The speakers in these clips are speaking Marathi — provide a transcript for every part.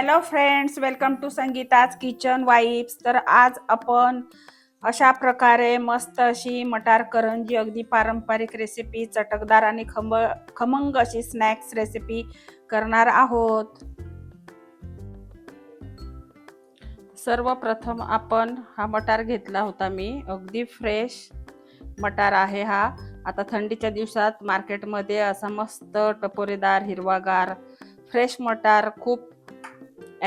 Hello friends welcome to Sangeeta's kitchen vibes तर आज आपण अशा प्रकारे मस्त अशी मटार करंजी अगदी पारंपरिक रेसिपी चटकदार आणि खंब खमंग अशी स्नॅक्स रेसिपी करणार आहोत. सर्वप्रथम आपण हा मटार घेतला होता मी. अगदी फ्रेश मटार आहे हा. आता थंडीच्या दिवसात मार्केटमध्ये असा मस्त टपोरेदार हिरवागार फ्रेश मटार खूप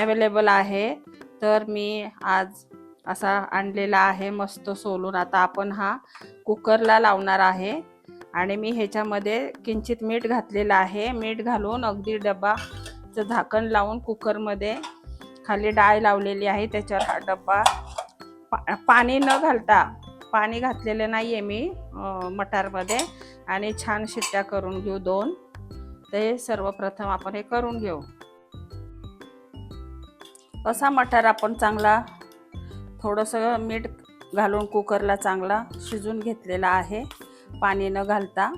अवेलेबल आहे. तर मी आज असा आणलेला आहे मस्त सोलून. आता आपण हा कुकरला लावणार आहे. आणि मी ह्याच्यामध्ये किंचित मीठ घातलेलं आहे. मीठ घालून अगदी डब्बाचं झाकण लावून कुकरमध्ये खाली डाळ लावलेली आहे. त्याच्यावर हा डब्बा पा पाणी न घालता पाणी घातलेलं नाही आहे मी मटारमध्ये. आणि छान शिट्ट्या करून घेऊ दोन. ते सर्वप्रथम आपण हे करून घेऊ. असा मटार आपण चांगला थोडंसं मीठ घालून कुकरला चांगला शिजून घेतलेला आहे. पाणी न घालता.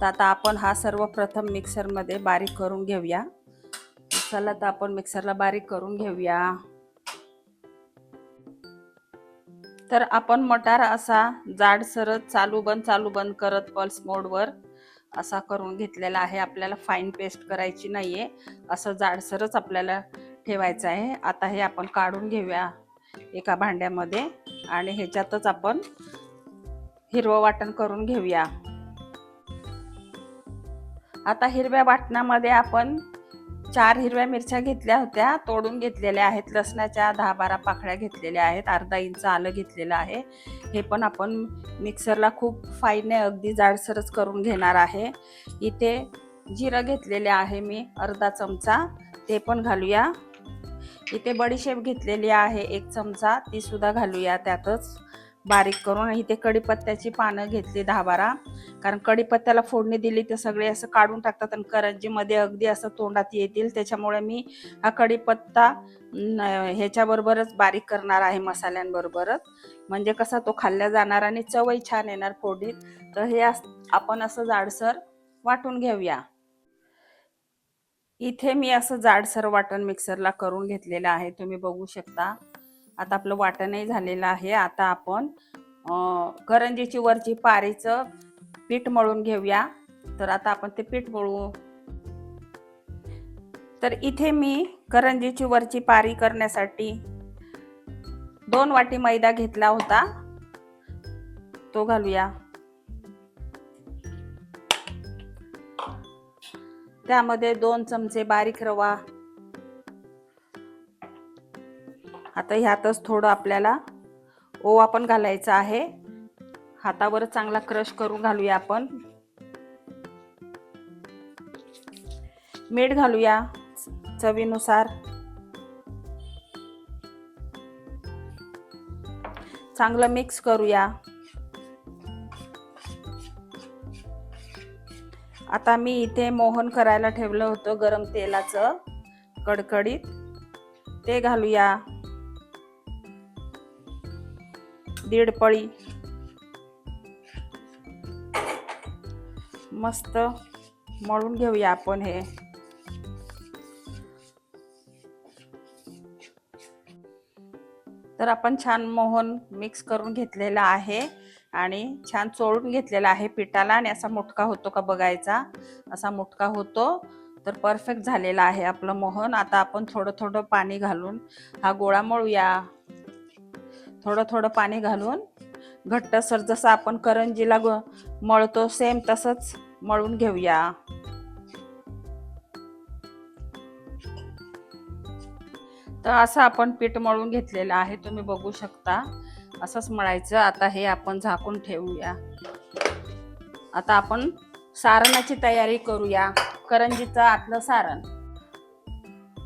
तर आता आपण हा सर्वप्रथम मिक्सरमध्ये बारीक करून घेऊया. चला तर आपण मिक्सरला बारीक करून घेऊया. तर आपण मटार असा जाडसरच चालू बंद चालू बंद करत पल्स मोडवर असा करून घेतलेला आहे. आपल्याला फाईन पेस्ट करायची नाही आहे असं जाडसरच आपल्याला ठेवायचं आहे. आता हे आपण काढून घेऊया एका भांड्यामध्ये आणि ह्याच्यातच आपण हिरवं वाटण करून घेऊया. आता हिरव्या वाटणामध्ये आपण चार हिरव्या मिरच्या घेतल्या होत्या तोडून घेतलेल्या आहेत. लसणाच्या दहा बारा पाकळ्या घेतलेल्या आहेत. अर्धा इंच आलं घेतलेलं आहे. हे पण आपण मिक्सरला खूप फाईनने अगदी जाडसरच करून घेणार आहे. इथे जिरं घेतलेले आहे मी अर्धा चमचा. ते पण घालूया. इथे बडीशेप घेतलेली आहे. एक चमचा ती सुद्धा घालूया त्यातच. बारीक करून इथे कढीपत्त्याची पानं घेतली दहा बारा कारण कढीपत्त्याला फोडणी दिली तर सगळे असं काढून टाकतात आणि करंजीमध्ये अगदी असं तोंडात येतील. त्याच्यामुळे मी हा कढीपत्ता ह्याच्याबरोबरच बारीक करणार आहे मसाल्यांबरोबरच. म्हणजे कसा तो खाल्ल्या जाणार आणि चवही छान येणार फोडणीत. तर हे अस- आपण असं जाडसर वाटून घेऊया. इथे मी असं जाडसर वाटण मिक्सरला करून घेतलेलं आहे. तुम्ही बघू शकता. आता आपलं वाटणही झालेलं आहे. आता आपण करंजीची वरची पारीचं पीठ मळून घेऊया. तर आता आपण ते पीठ मळू. तर इथे मी करंजीची वरची पारी करण्यासाठी दोन वाटी मैदा घेतला होता. तो घालूया. त्यामध्ये दोन चमचे बारीक रवा. आता ह्यातच थोडं आपल्याला ओवा पण घालायचा आहे. हातावर चांगला क्रश करून घालूया आपण. मीठ घालूया चवीनुसार. चांगलं मिक्स करूया. आता मी इथे मोहन करायला ठेवलं होतं गरम तेलाचं कडकडीत. ते घालूया. दीड पळी. मस्त मळून घेऊया आपण हे. तर आपण छान मोहन मिक्स करून घेतलेला आहे. आणि छान चोळून घेतलेला आहे पिठाला आणि असा मुटका होतो का बघायचा. असा मुटका होतो. तर परफेक्ट झालेला आहे आपलं मोहन. आता आपण थोडं थोडं पाणी घालून हा गोळा मळूया. थोडं थोडं पाणी घालून घट्टसर जसं आपण करंजीला ग मळतो सेम तसंच मळून घेऊया. तर असं आपण पीठ मळून घेतलेलं आहे. तुम्ही बघू शकता. असंच मळायचं. आता हे आपण झाकून ठेवूया. आता आपण सारणाची तयारी करूया. करंजीचं आतलं सारण.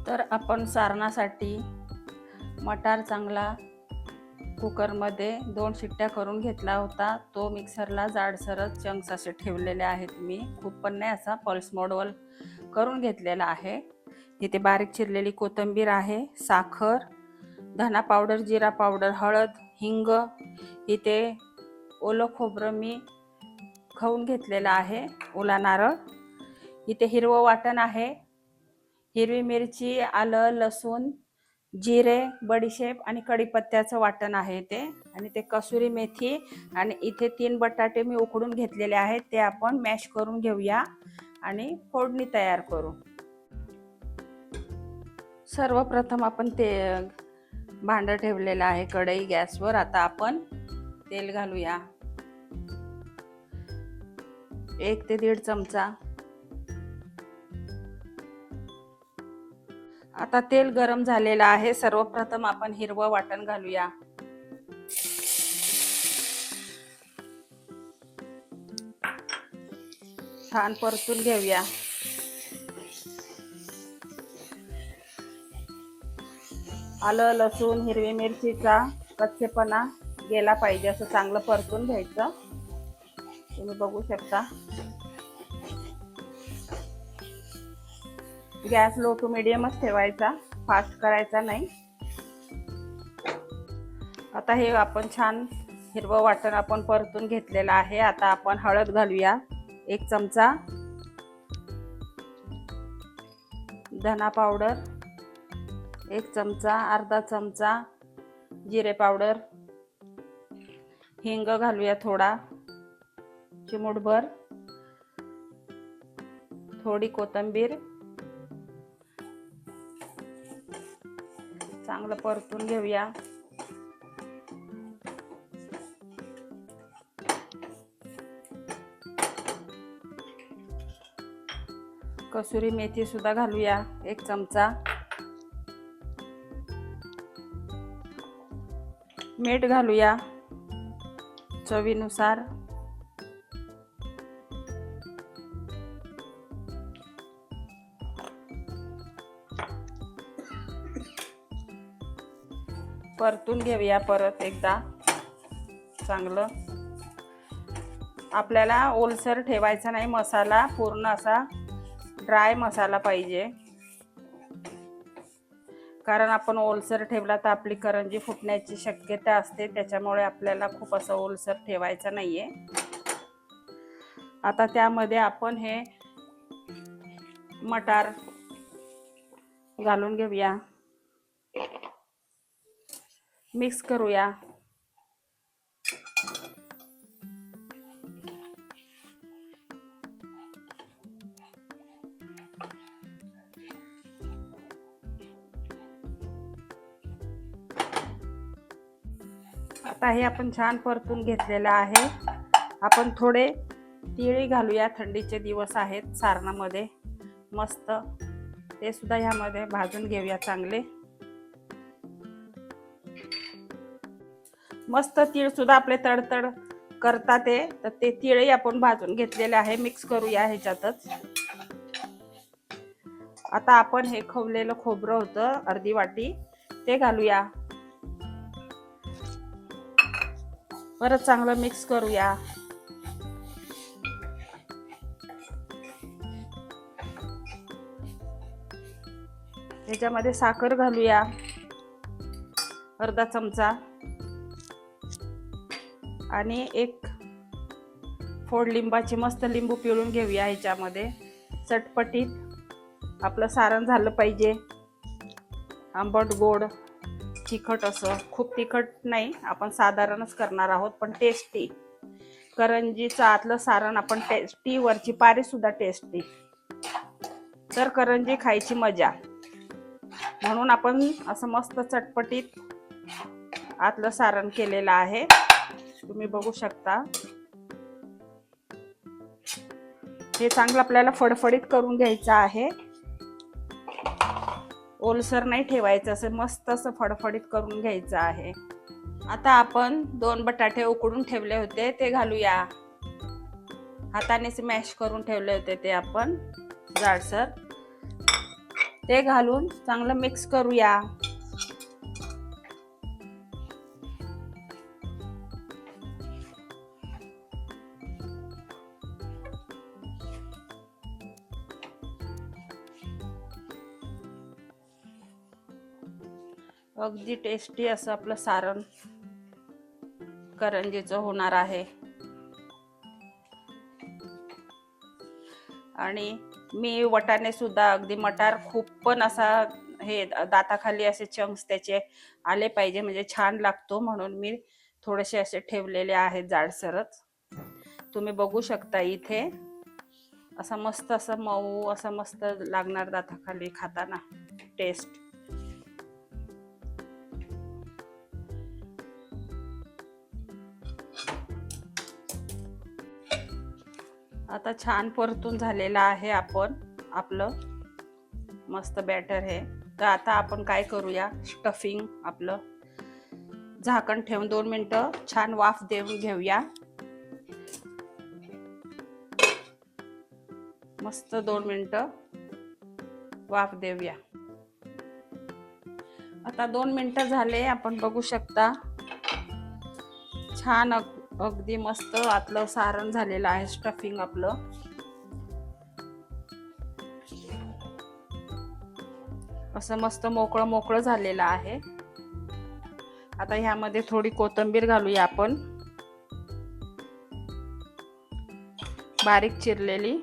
तर आपण सारणासाठी मटार चांगला कुकरमध्ये दोन शिट्ट्या करून घेतला होता. तो मिक्सरला जाडसरच चंक्स असे ठेवलेले आहेत मी. खूप पण नाही असा पल्स मोडवल करून घेतलेला आहे. इथे बारीक चिरलेली कोथिंबीर आहे साखर धना पावडर जिरा पावडर हळद हिंग इथे ओलं खोबरं मी खाऊन घेतलेलं आहे ओला नारळ. इथे हिरवं वाटण आहे. हिरवी मिरची आलं लसूण जिरे बडीशेप आणि कढीपत्त्याचं वाटण आहे ते आणि ते कसुरी मेथी आणि इथे तीन बटाटे मी उकडून घेतलेले आहेत ते आपण मॅश करून घेऊया आणि फोडणी तयार करू. सर्वप्रथम आपण ते भांडं ठेवलेलं आहे कढई गॅसवर. आता आपण तेल घालूया. एक ते दीड चमचा. आता तेल गरम झालेलं आहे. सर्वप्रथम आपण हिरवं वाटण घालूया. छान परतून घेऊया. आलं लसूण हिरवी मिरचीचा कच्चेपणा गेला पाहिजे असं चांगलं परतून घ्यायचं. तुम्ही बघू शकता. गॅस लो टू मिडियमच ठेवायचा फास्ट करायचा नाही. आता हे आपण छान हिरवं वाटण आपण परतून घेतलेलं आहे. आता आपण हळद घालूया एक चमचा. धना पावडर. एक चमचा अर्धा चमचा जिरे पावडर हिंग घालूया थोडा चिमूटभर थोडी कोथिंबीर. चांगलं परतून घेऊया. कसुरी मेथी सुद्धा घालूया एक चमचा. मीठ घालूया चवीनुसार. परतून घेऊया परत एकदा चांगलं. आपल्याला ओलसर ठेवायचा नाही मसाला पूर्ण असा ड्राय मसाला पाहिजे. कारण आपण ओलसर ठेवला तर आपली करंजी फुटण्याची शक्यता असते. त्याच्यामुळे आपल्याला खूप असं ओलसर ठेवायचं नाहीये. आता त्यामध्ये आपण हे मटार घालून घेऊया. मिक्स करूया. आहे. हे आपण छान परतून घेतलेलं आहे. आपण थोडे तिळी घालूया. थंडीचे दिवस आहेत सारणामध्ये. मस्त. ते सुद्धा ह्यामध्ये भाजून घेऊया चांगले. मस्त तीळ सुद्धा आपले तडतड करतात ते तर ते तिळही आपण भाजून घेतलेले आहे. मिक्स करूया ह्याच्यातच. आता आपण हे खवलेलं खोबरं होतं अर्धी वाटी. ते घालूया. परत चांगलं मिक्स करूया. ह्याच्यामध्ये साखर घालूया. अर्धा चमचा. आणि एक फोड लिंबाची मस्त लिंबू पिळून घेऊया ह्याच्यामध्ये चटपटीत आपलं सारण झालं पाहिजे. आंबट गोड. तिखट असं खूप तिखट नाही आपण साधारणच करणार आहोत पण टेस्टी करंजीचं आतलं सारण आपण टेस्टी वरची पारी सुद्धा टेस्टी तर करंजी खायची मजा. म्हणून आपण असं मस्त चटपटीत आतलं सारण केलेलं आहे. तुम्ही बघू शकता. हे चांगलं आपल्याला फडफडीत करून घ्यायचं आहे. ओलसर नाही ठेवायचं असं मस्त असं फडफडीत करून घ्यायचं आहे. आता आपण दोन बटाटे उकडून ठेवले होते ते घालूया. हाताने मॅश करून ठेवले होते ते आपण जाडसर. ते घालून चांगलं मिक्स करूया. अगदी टेस्टी असं आपलं सारण करंजीचं होणार आहे. आणि मी वटाने सुद्धा अगदी मटार खूप पण असा हे दाताखाली असे चंक्स त्याचे आले पाहिजे म्हणजे छान लागतो म्हणून मी थोडेसे असे ठेवलेले आहेत जाडसरच. तुम्ही बघू शकता इथे असं मस्त असं मऊ असं मस्त लागणार दाताखाली खाताना. टेस्ट आता छान परतून झालेलं आहे आपण आपलं मस्त बॅटर हे. तर आता आपण काय करूया? स्टफिंग आपलं. झाकण ठेवून दोन मिनटं छान वाफ देऊन घेऊया. मस्त दोन मिनटं वाफ देऊया. आता दोन मिनटं झाले आपण बघू शकता. छान अगदी मस्त आतलं सारण झालेलं आहे स्टफिंग आपलं. असं मस्त मोकळं मोकळं झालेलं आहे. आता ह्यामध्ये थोडी कोथिंबीर घालूया आपण. बारीक चिरलेली.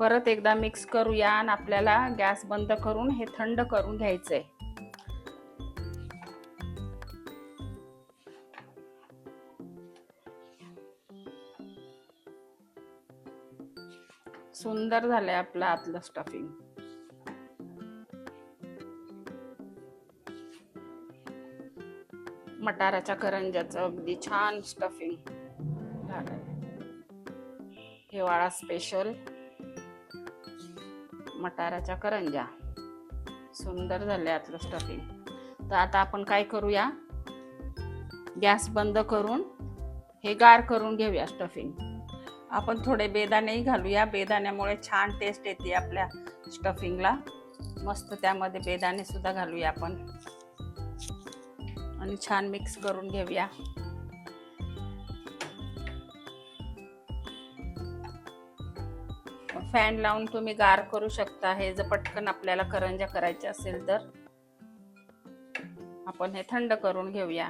परत एकदा मिक्स करूया आणि आपल्याला गॅस बंद करून हे थंड करून घ्यायचं आहे सुंदर झालंय आपलं आतलं स्टफिंग मटाराच्या करंजाचं अगदी छान स्टफिंग झालंय. हिवाळा स्पेशल मटाराच्या करंजा सुंदर झाले आतलं स्टफिंग तर आता आपण काय करूया? गॅस बंद करून हे गार करून घेऊया स्टफिंग आपण थोडे बेदाणेही घालूया. बेदाण्यामुळे छान टेस्ट येते आपल्या स्टफिंगला मस्त त्यामध्ये बेदाणे सुद्धा घालूया आपण. आणि छान मिक्स करून घेऊया. फॅन लावून तुम्ही गार करू शकता. हे जर पटकन आपल्याला करंजा करायचे असेल तर. आपण हे थंड करून घेऊया.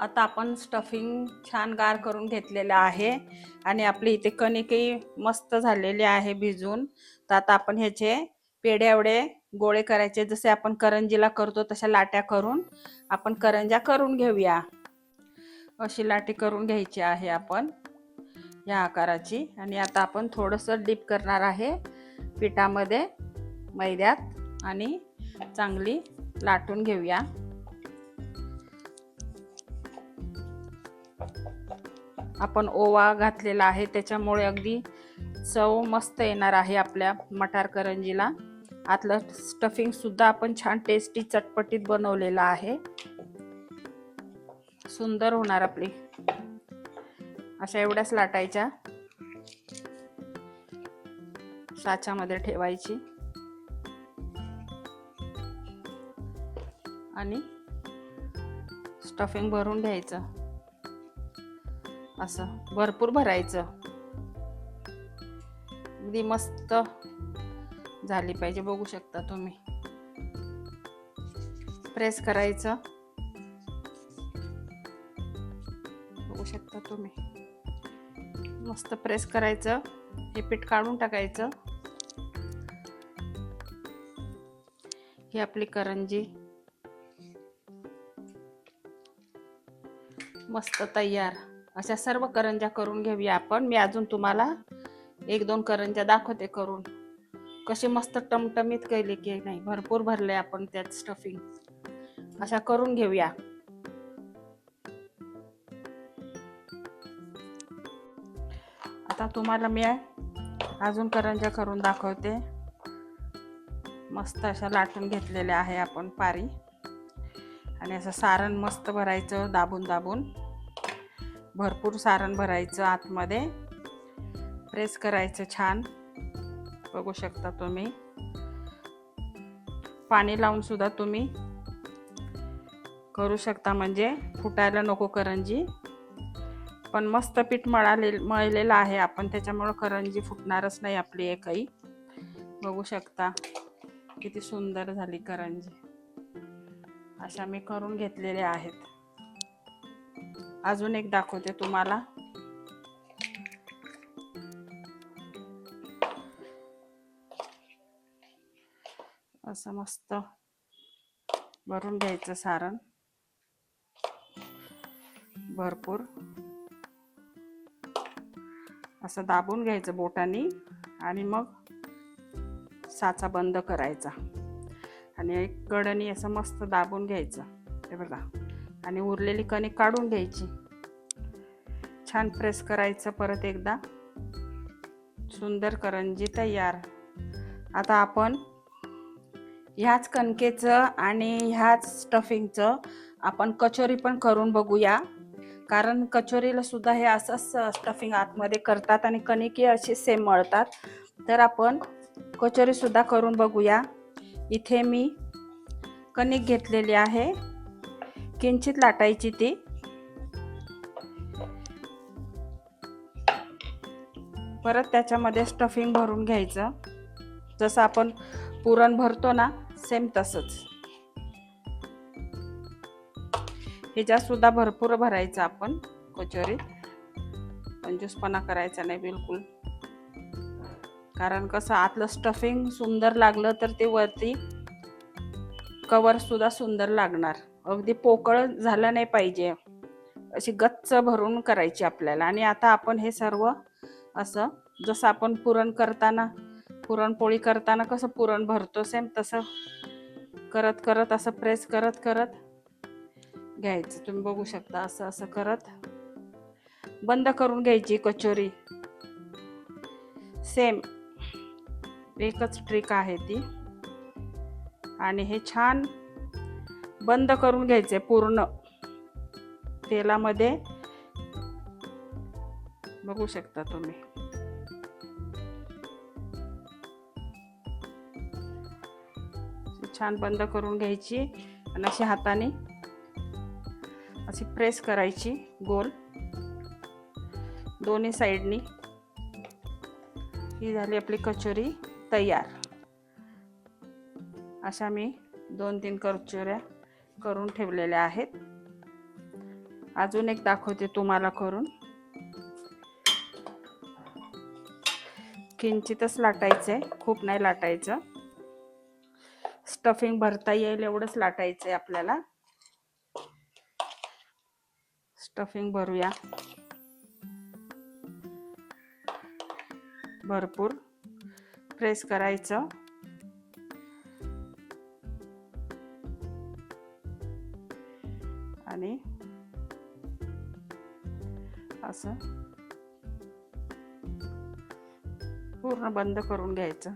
आता आपण स्टफिंग छान गार करून घेतलेलं आहे. आणि आपली इथे कणिकही मस्त झालेली आहे भिजून. तर आता आपण ह्याचे पेढे एवढे गोळे करायचे. जसे आपण करंजीला करतो तशा लाट्या करून आपण करंजा करून घेऊया. अशी लाटी करून घ्यायची आहे आपण या आकाराची. आणि आता आपण थोडंसं डीप करणार आहे पिठामध्ये मैद्यात. आणि चांगली लाटून घेऊया. आपण ओवा घातलेला आहे त्याच्यामुळे अगदी चव मस्त येणार आहे आपल्या मटार करंजीला. आतलं स्टफिंग सुद्धा आपण छान टेस्टी चटपटीत बनवलेलं आहे. सुंदर होणार आपली. अशा एवढ्याच लाटायच्या. साच्यामध्ये ठेवायची. आणि स्टफिंग भरून घ्यायचं. असं भरपूर भरायचं. अगदी मस्त झाली पाहिजे बघू शकता तुम्ही. प्रेस करायचं. बघू शकता तुम्ही. मस्त प्रेस करायचं. हे पीठ काढून टाकायचं. ही आपली करंजी. मस्त तयार. अशा सर्व करंजा करून घेऊया आपण. मी अजून तुम्हाला एक दोन करंजा दाखवते करून. कशी मस्त टमटमीत केली की नाही भरपूर भरले आपण त्यात स्टफिंग अशा करून घेऊया. आता तुम्हाला मी अजून करंजा करून दाखवते. मस्त अशा लाटून घेतलेल्या आहे आपण पारी. आणि असं सारण मस्त भरायचं दाबून दाबून. भरपूर सारण भरायचं आतमध्ये. प्रेस करायचं छान. बघू शकता तुम्ही. पाणी लावून सुद्धा तुम्ही करू शकता म्हणजे फुटायला नको करंजी. पण मस्त पीठ मळाले मळलेलं आहे आपण त्याच्यामुळं करंजी फुटणारच नाही आपली एकही. बघू शकता किती सुंदर झाली करंजी. अशा मी करून घेतलेल्या आहेत. अजून एक दाखवते तुम्हाला. असं मस्त भरून घ्यायचं सारण. भरपूर. असं दाबून घ्यायचं बोटाने आणि मग साचा बंद करायचा. आणि एक कडनी असं मस्त दाबून घ्यायचं. हे बघा. आणि उरलेली कणिक काढून घ्यायची. छान प्रेस करायचं परत एकदा. सुंदर करंजी तयार. आता आपण ह्याच कणकेचं आणि ह्याच स्टफिंगचं आपण कचोरी पण करून बघूया. कारण कचोरीला सुद्धा हे असंच स्टफिंग आतमध्ये करतात आणि कणिकी अशी सेम मळतात. तर आपण कचोरीसुद्धा करून बघूया. इथे मी कणिक घेतलेली आहे. किंचित लाटायची ती. परत त्याच्यामध्ये स्टफिंग भरून घ्यायचं. जसं आपण पुरण भरतो ना सेम तसंच. ह्याच्यात सुद्धा भरपूर भरायचं आपण कचोरीत. कंजूसपणा करायचा नाही बिलकुल. कारण कसं आतलं स्टफिंग सुंदर लागलं तर ते वरती कवर सुद्धा सुंदर लागणार. अगदी पोकळ झालं नाही पाहिजे. अशी गच्च भरून करायची आपल्याला. आणि आता आपण हे सर्व असं जसं आपण पुरण करताना पुरणपोळी करताना कसं पुरण भरतो सेम तसं करत करत असं प्रेस करत करत घ्यायचं. तुम्ही बघू शकता असं असं करत बंद करून घ्यायची कचोरी. सेम एकच ट्रिक आहे ती. आणि हे छान बंद करून घ्यायचे पूर्ण तेलामध्ये. बघू शकता तुम्ही. छान बंद करून घ्यायची आणि अशी हाताने अशी प्रेस करायची गोल. दोन्ही साईडनी. ही झाली आपली कचोरी तयार. अशा मी दोन तीन कचोऱ्या करून ठेवलेल्या आहेत. अजून एक दाखवते तुम्हाला करून. किंचितच लाटायचं आहे खूप नाही लाटायचं. स्टफिंग भरता येईल एवढंच लाटायचं आहे आपल्याला. स्टफिंग भरूया. भरपूर. प्रेस करायचं. असं. पूर्ण बंद करून घ्यायचं.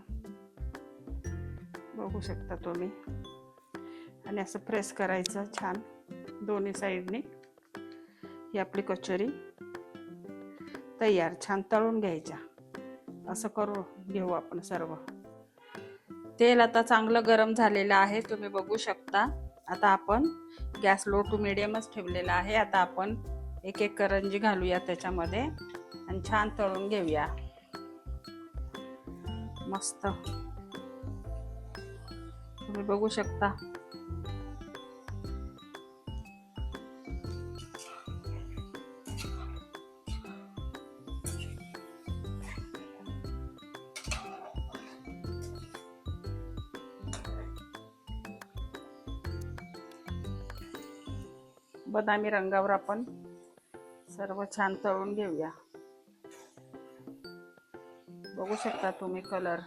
बघू शकता तुम्ही. आणि असं प्रेस करायचं छान. दोन्ही साईडने ही आपली कचोरी तयार छान तळून घ्यायच्या. असं करू घेऊ आपण सर्व. तेल आता चांगलं गरम झालेलं आहे तुम्ही बघू शकता. आता आपण गॅस लो टू मिडियमच ठेवलेला आहे. आता आपण एक एक करंजी घालूया त्याच्यामध्ये आणि छान तळून घेऊया. मस्त. तुम्ही बघू शकता. बदामी रंगावर आपण सर्व छान तळून घेऊया. बघू शकता तुम्ही कलर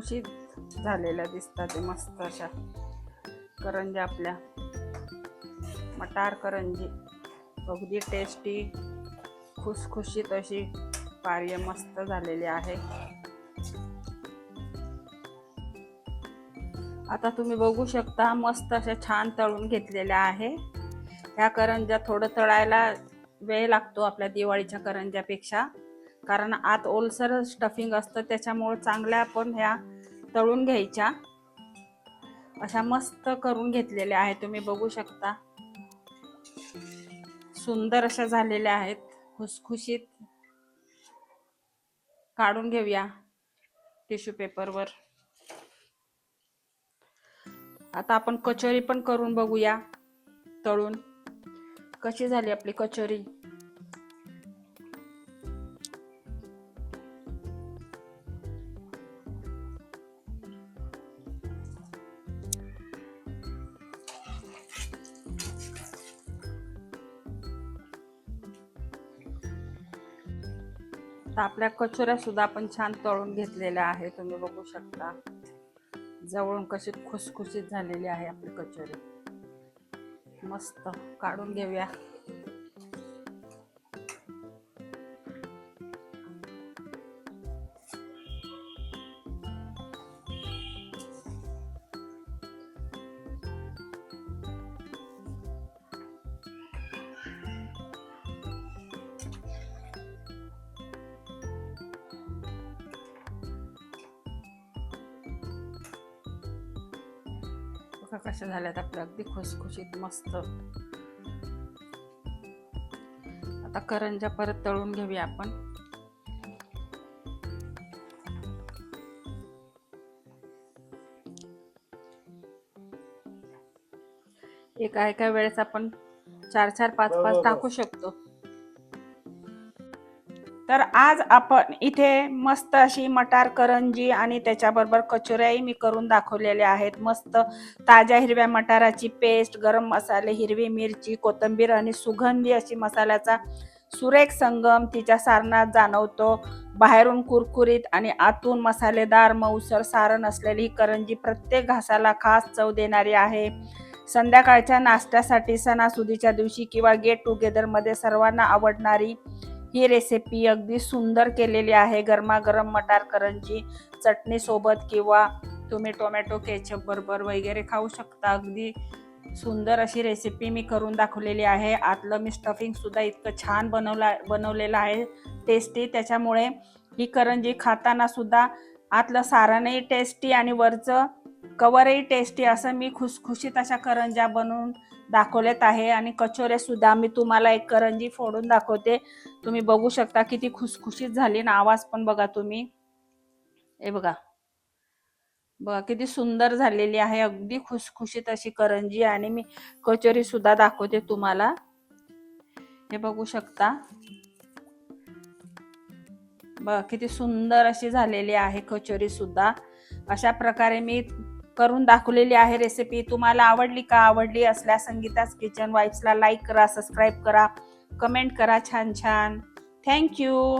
खुशी झालेल्या दिसतात ते मस्त अशा करंज्या आपल्या. मटार करंजी. अगदी टेस्टी खुसखुशीत अशी पार्य मस्त झालेली आहे. आता तुम्ही बघू शकता मस्त अशा छान तळून घेतलेल्या आहे. ह्या करंज्या थोडं तळायला वेळ लागतो आपल्या दिवाळीच्या करंज्यापेक्षा. कारण आत ओलसर स्टफिंग असतं त्याच्यामुळं चांगल्या आपण ह्या तळून घ्यायच्या. अशा मस्त करून घेतलेल्या आहेत तुम्ही बघू शकता. सुंदर अशा झालेल्या आहेत खुसखुशीत. काढून घेऊया टिश्यू पेपरवर आता आपण कचोरी पण करून बघूया तळून. कशी झाली आपली कचोरी? आपल्या कचोऱ्या सुद्धा आपण छान तळून घेतलेल्या आहे तुम्ही बघू शकता. जवळून कशी खुसखुशीत झालेली आहे आपली कचोरी. मस्त काढून घेऊया. बघा कशा झाल्यात आपल्या? अगदी खुसखुशीत मस्त. आता करंजा परत तळून घेऊया आपण. एका एका वेळेस आपण चार चार पाच पाच टाकू शकतो. तर आज आपण इथे मस्त अशी मटार करंजी आणि त्याच्याबरोबर कचोऱ्याही मी करून दाखवलेल्या आहेत. मस्त ताज्या हिरव्या मटाराची पेस्ट गरम मसाले हिरवी मिरची कोथिंबीर आणि सुगंधी अशी मसाल्याचा सुरेख संगम तिच्या सारणात जाणवतो. बाहेरून कुरकुरीत आणि आतून मसालेदार मऊसर सारण असलेली ही करंजी प्रत्येक घासाला खास चव देणारी आहे. संध्याकाळच्या नाश्त्यासाठी सणासुदीच्या दिवशी किंवा गेट टुगेदरमध्ये सर्वांना आवडणारी ही रेसिपी अगदी सुंदर केलेली आहे. गरमागरम मटार करंजी चटणीसोबत किंवा तुम्ही टोमॅटो केचप बरोबर वगैरे खाऊ शकता. अगदी सुंदर अशी रेसिपी मी करून दाखवलेली आहे. आतलं मी स्टफिंग सुद्धा इतकं छान बनवला बनवलेलं आहे. टेस्टी त्याच्यामुळे ही करंजी खाताना सुद्धा आतलं सारणही टेस्टी आणि वरचं कवरही टेस्टी असं मी खुसखुशीत अशा करंज्या बनवून दाखवलेत आहे आणि कचोरे सुद्धा मी तुम्हाला एक करंजी फोडून दाखवते. तुम्ही बघू शकता किती खुसखुशीत झाली ना आवाज पण बघा तुम्ही. हे बघा. बघा किती सुंदर झालेली आहे. अगदी खुसखुशीत अशी करंजी आणि मी कचोरी सुद्धा दाखवते तुम्हाला. हे बघू शकता. बघा किती सुंदर अशी झालेली आहे कचोरी सुद्धा. अशा प्रकारे मी करून दाखवलेली आहे रेसिपी तुम्हाला आवडली का? आवडली असल्यास संगीताच किचन वाईफ्सला लाईक करा सबस्क्राईब करा कमेंट करा छान छान. थँक्यू